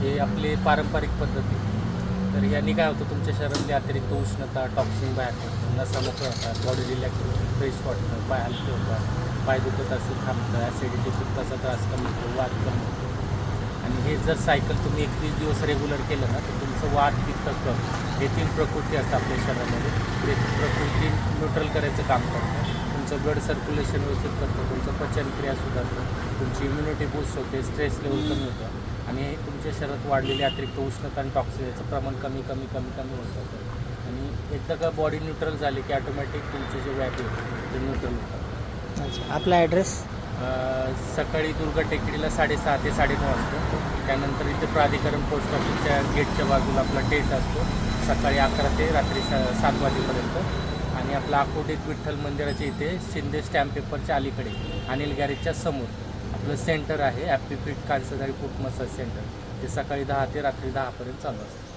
हे आपली पारंपरिक पद्धती. तर यांनी काय होतं तुमच्या शरीरातली अतिरिक्त उष्णता टॉक्सिन बाहेर पडतं नसा मोकळं होतात बॉडी रिलॅक्स होतं फ्रेश वाटतं पाय हलके होतात पाय दुखत असेल थांबतं ॲसिडिटी सुद्धाचा त्रास कमी होतो वाद कमी होतो. आणि हे जर सायकल तुम्ही एकवीस दिवस रेग्युलर केलं ना तर तुमचं वाद पित्त कम हे तीन प्रकृती असतात आपल्या शरीरामध्ये. ते प्रकृती न्यूट्रल करायचं काम करतं. तुमचं ब्लड सर्क्युलेशन व्यवस्थित करतं तुमचं पचनक्रिया सुधारतं तुमची इम्युनिटी बूस्ट होते स्ट्रेस लेवल कमी होतं. आणि तुमच्या शरीरात वाढलेली अतिरिक्त उष्णता आणि टॉक्सिन याचं प्रमाण कमी कमी कमी कमी होत जातं. आणि एकदा का बॉडी न्यूट्रल झाली की ऑटोमॅटिक तुमचे जे होते ते न्यूट्रल होतात. अच्छा आपला ॲड्रेस सकाळी दुर्गा टेकडीला साडेसहा ते साडेनऊ असतो. त्यानंतर इथे प्राधिकरण पोस्ट ऑफिसच्या गेटच्या बाजूला आपला टेंट असतो. सकाळी अकरा ते रात्री सा सात वाजेपर्यंत. आणि आपला अकोटीत विठ्ठल मंदिराच्या इथे शिंदे स्टॅम्प पेपरच्या अलीकडे अनिल गॅरेजच्या समोर. आपलं सेंटर आहे. ॲपी पीठ कांसदारी फूट मसाज सेंटर ते सकाळी दहा ते रात्री दहापर्यंत चालू असतं.